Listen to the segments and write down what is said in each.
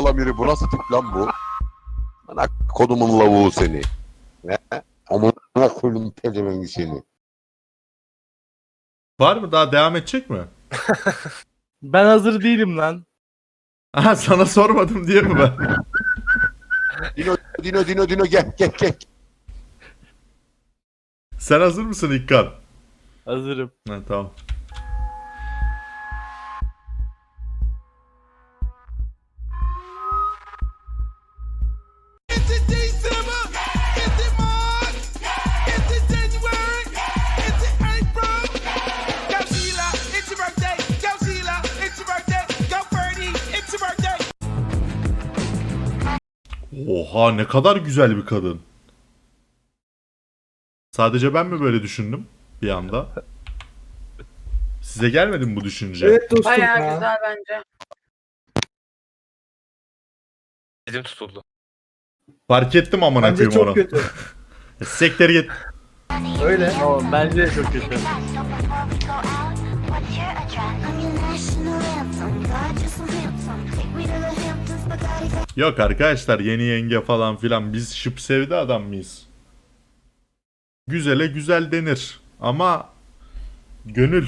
sağlam yürü. Bu nasıl tip lan bu? Ana kodumun lavuğu seni. Ne? Amına koydum pezevengi seni. Var mı daha devam edecek mi? Ben hazır değilim lan. Aha sana sormadım diye mi ben? Dino Dino Dino Dino gel gel gel. Sen hazır mısın İkkan? Hazırım. Ha, tamam. Oha ne kadar güzel bir kadın. Sadece ben mi böyle düşündüm bir anda? Size gelmedi mi bu düşünce? Evet dostum Bayağı ya. güzel bence. Elim tutuldu. Fark ettim amına Bence koyayım onu. çok kötü. Sekter git. Öyle. Ama bence de çok kötü. Yok arkadaşlar yeni yenge falan filan biz şıp sevdi adam mıyız? Güzele güzel denir ama gönül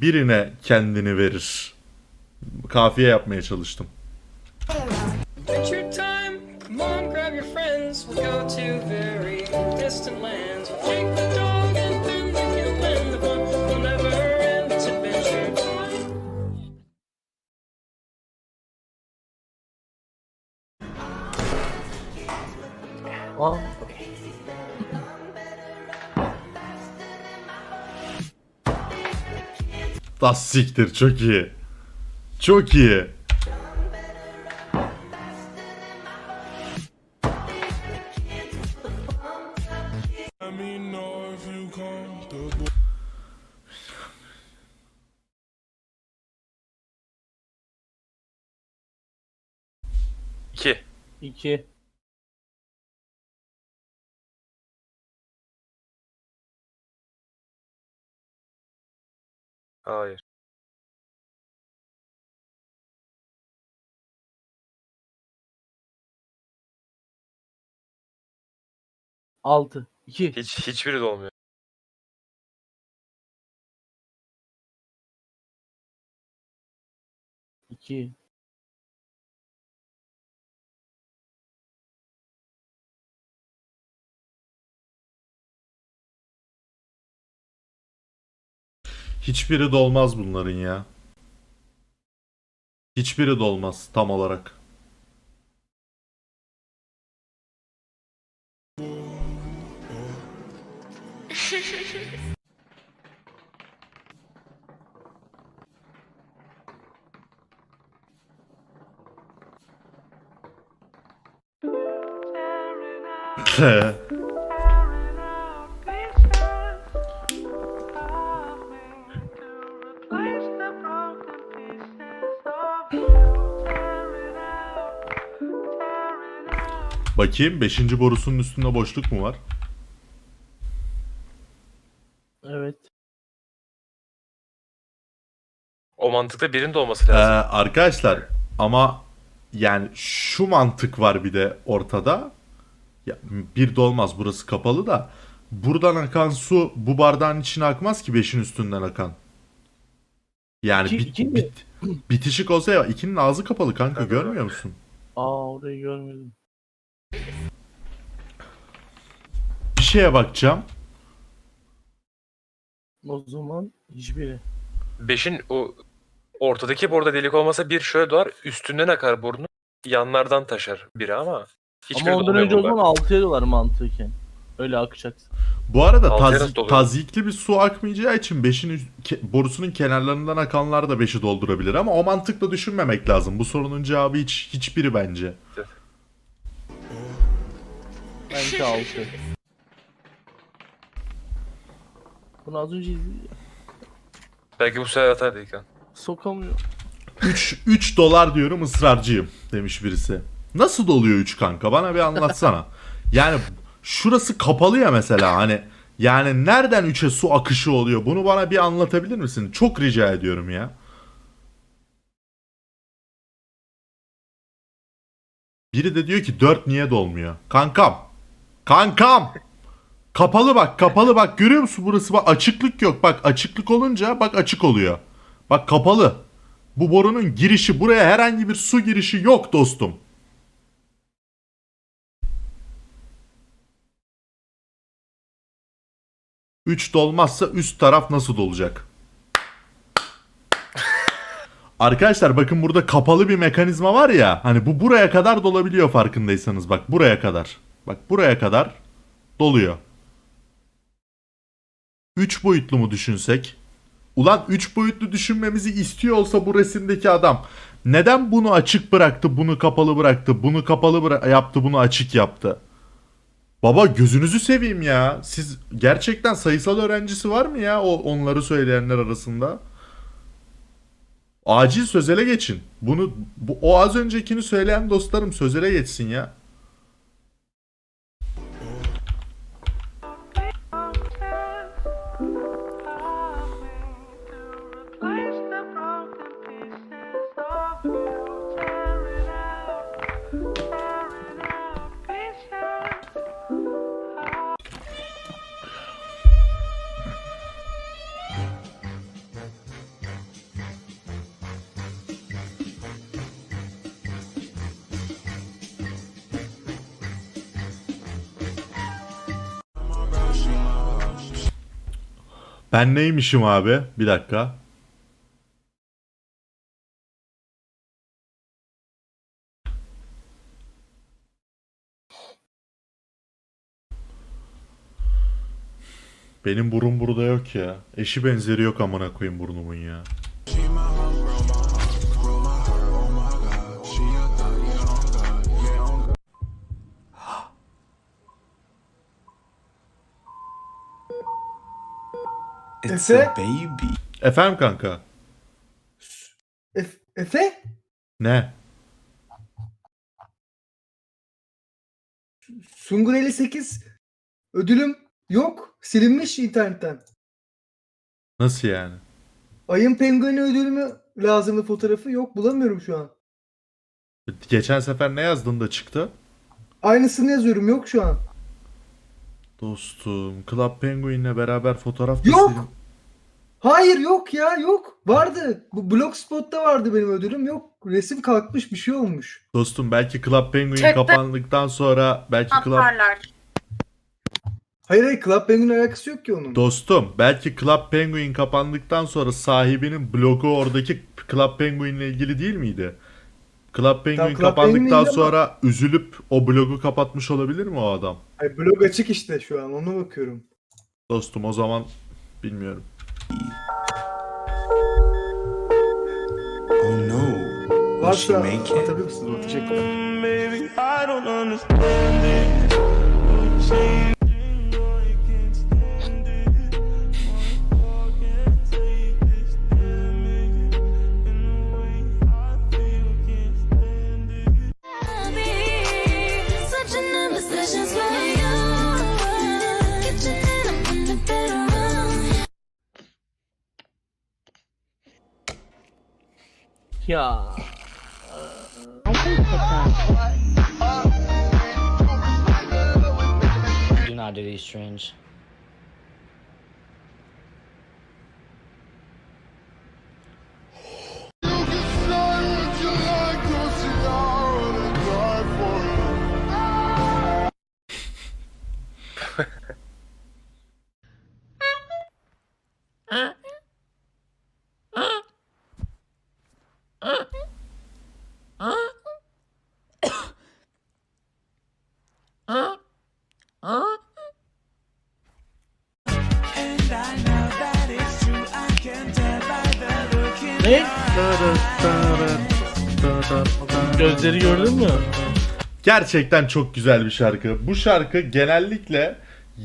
birine kendini verir. Kafiye yapmaya çalıştım. Aa, siktir çok iyi. Çok iyi. İki. iki. Hayır. Altı. İki. Hiç hiçbiri de olmuyor. İki. Hiçbiri dolmaz bunların ya. Hiçbiri dolmaz tam olarak. Bakayım 5. borusunun üstünde boşluk mu var? Evet. O mantıkta birinde olması Ee, lazım. arkadaşlar ama yani şu mantık var bir de ortada. Ya, bir de olmaz burası kapalı da. Buradan akan su bu bardağın içine akmaz ki 5'in üstünden akan. Yani İki- bit- iki mi? bit- bitişik olsa ya 2'nin ağzı kapalı kanka görmüyor musun? Aa orayı görmedim. Bir şeye bakacağım. O zaman hiçbiri. Beşin o ortadaki borda delik olmasa bir şöyle doğar üstünden akar burnu yanlardan taşar biri ama hiçbiri Ama ondan önce o zaman altıya dolar mantıken. Öyle akacaksın. Bu arada Altıya taz- doluyor? tazyikli bir su akmayacağı için 5'in borusunun kenarlarından akanlar da 5'i doldurabilir ama o mantıkla düşünmemek lazım. Bu sorunun cevabı hiç hiçbiri bence. Bence altı. Bunu az önce izledim. Belki bu sefer atar İlkan. Sokamıyor. 3 3 dolar diyorum ısrarcıyım demiş birisi. Nasıl doluyor 3 kanka? Bana bir anlatsana. yani şurası kapalı ya mesela hani yani nereden 3'e su akışı oluyor? Bunu bana bir anlatabilir misin? Çok rica ediyorum ya. Biri de diyor ki 4 niye dolmuyor? Kankam. Kankam. Kapalı bak kapalı bak görüyor musun burası bak açıklık yok bak açıklık olunca bak açık oluyor. Bak kapalı. Bu borunun girişi buraya herhangi bir su girişi yok dostum. Üç dolmazsa üst taraf nasıl dolacak? Arkadaşlar bakın burada kapalı bir mekanizma var ya. Hani bu buraya kadar dolabiliyor farkındaysanız. Bak buraya kadar. Bak buraya kadar doluyor. 3 boyutlu mu düşünsek? Ulan 3 boyutlu düşünmemizi istiyor olsa bu resimdeki adam neden bunu açık bıraktı, bunu kapalı bıraktı, bunu kapalı bıra- yaptı, bunu açık yaptı? Baba gözünüzü seveyim ya. Siz gerçekten sayısal öğrencisi var mı ya o onları söyleyenler arasında? Acil sözele geçin. Bunu bu, o az öncekini söyleyen dostlarım sözele geçsin ya. Ben neymişim abi? Bir dakika. Benim burun burada yok ya. Eşi benzeri yok amına koyayım burnumun ya. It's Efe? a baby. Efendim kanka. Ef- Efe? Ne? Sungur 58 ödülüm yok. Silinmiş internetten. Nasıl yani? Ayın pengueni ödülümü lazımdı fotoğrafı yok bulamıyorum şu an. Geçen sefer ne yazdın da çıktı? Aynısını yazıyorum yok şu an. Dostum, Club Penguin'le beraber fotoğraf da Yok! silin- Hayır yok ya yok. Vardı. Bu Blogspot'ta vardı benim ödülüm yok. Resim kalkmış bir şey olmuş. Dostum belki Club Penguin Chatte- kapandıktan sonra belki Club Atarlar. Hayır hayır Club Penguin alakası yok ki onun. Dostum belki Club Penguin kapandıktan sonra sahibinin blogu oradaki Club Penguin ile ilgili değil miydi? Club Penguin Club kapandıktan Penguin değil ama- sonra üzülüp o blogu kapatmış olabilir mi o adam? Hayır, blog açık işte şu an ona bakıyorum. Dostum o zaman bilmiyorum. Oh no. Varsa atabilir misiniz? Teşekkürler. Ya. Do not do these strange. Gerçekten çok güzel bir şarkı. Bu şarkı genellikle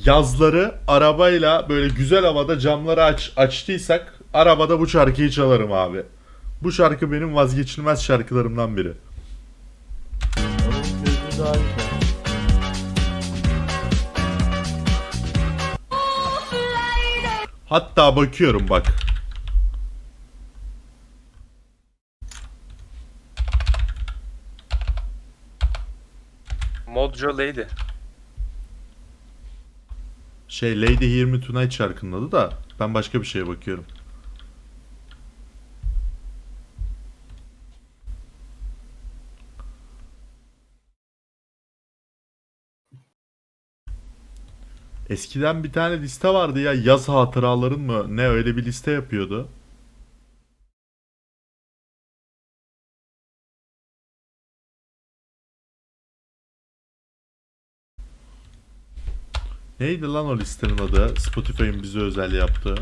yazları arabayla böyle güzel havada camları aç, açtıysak arabada bu şarkıyı çalarım abi. Bu şarkı benim vazgeçilmez şarkılarımdan biri. Hatta bakıyorum bak. Mojo Lady. Şey Lady Hear Me Tonight şarkının adı da ben başka bir şeye bakıyorum. Eskiden bir tane liste vardı ya yaz hatıraların mı ne öyle bir liste yapıyordu. Neydi lan o listenin adı? Spotify'ın bize özel yaptığı.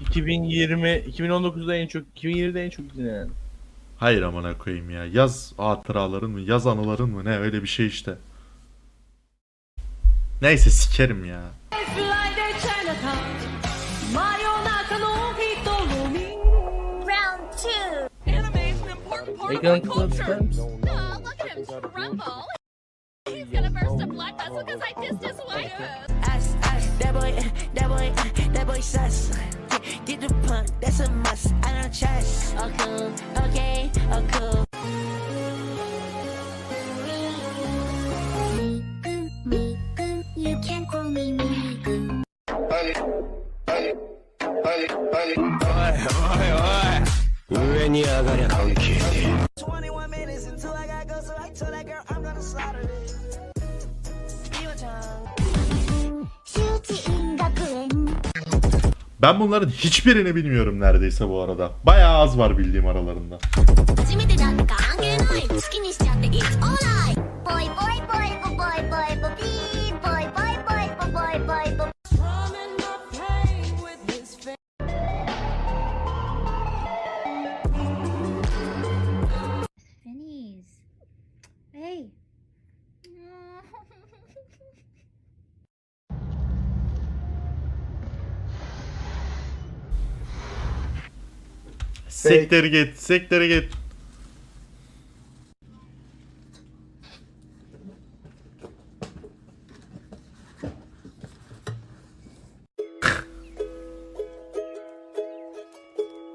2020, 2019'da en çok, 2020'de en çok dinlenen. Hayır amına koyayım ya. Yaz hatıraların mı? Yaz anıların mı? Ne öyle bir şey işte. Neyse sikerim ya. Anime him struggle. He's gonna burst a blood vessel because I kissed his wife. Ice, ice, that boy, that boy, that boy sus. Get the pump, that's a must. I don't trust. Oh, cool. Okay. Ben bunların hiçbirini bilmiyorum neredeyse bu arada. Bayağı az var bildiğim aralarında. Sektere git, sektere git.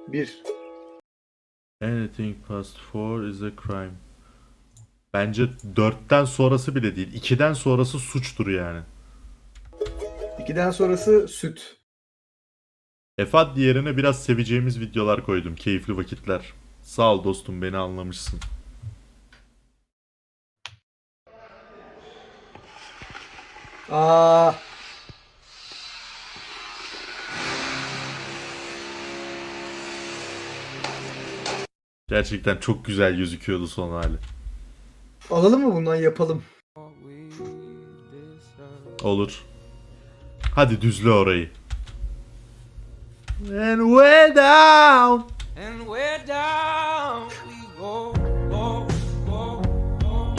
Bir. Anything past 4 is a crime. Bence 4'ten sonrası bile değil. 2'den sonrası suçtur yani. İkiden sonrası süt. Efat yerine biraz seveceğimiz videolar koydum. Keyifli vakitler. Sağ ol dostum beni anlamışsın. Aa. Gerçekten çok güzel gözüküyordu son hali. Alalım mı bundan yapalım? Olur. Hadi düzle orayı. And way down. And we're down, we go, go, go, go,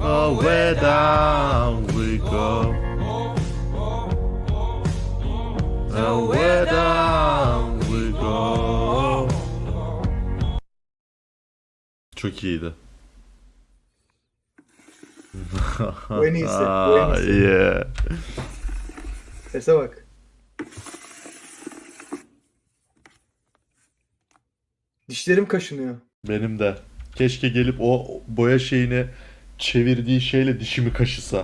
Oh, way down we go. Oh, way down we go. Çok iyiydi. Bu en iyisi, bu en iyisi. yeah. Sese bak. Dişlerim kaşınıyor. Benim de. Keşke gelip o boya şeyini çevirdiği şeyle dişimi kaşısa.